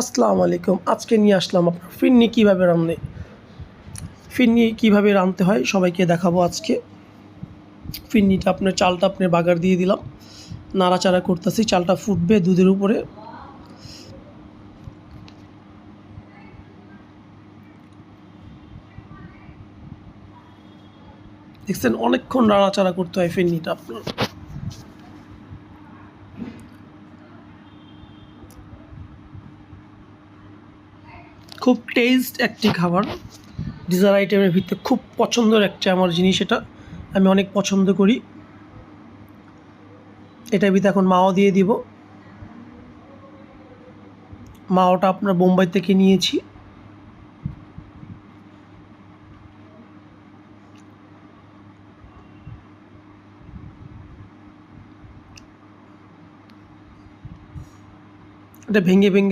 আসসালামু আলাইকুম। আজকে নিয়ে আসলাম আপনার ফিরনি কীভাবে রান্নে ফিরনি কীভাবে রাঁধতে হয় সবাইকে দেখাবো আজকে। ফিরনিটা আপনার চালটা আপনার বাগার দিয়ে দিলাম। নাড়াচাড়া করতেছি, চালটা ফুটবে দুধের উপরে। দেখছেন, অনেকক্ষণ নাড়াচাড়া করতে হয় ফিরনিটা আপনার। খুব টেস্ট একটি খাবার। ডিজার আইটেমের ভিতরে খুব পছন্দের একটা আমার জিনিস এটা। আমি অনেক পছন্দ করি। এটার ভিতরে এখন মাও দিয়ে দিব। মাওটা আপনার বোম্বাই থেকে নিয়েছি। এটা ভেঙে ভেঙে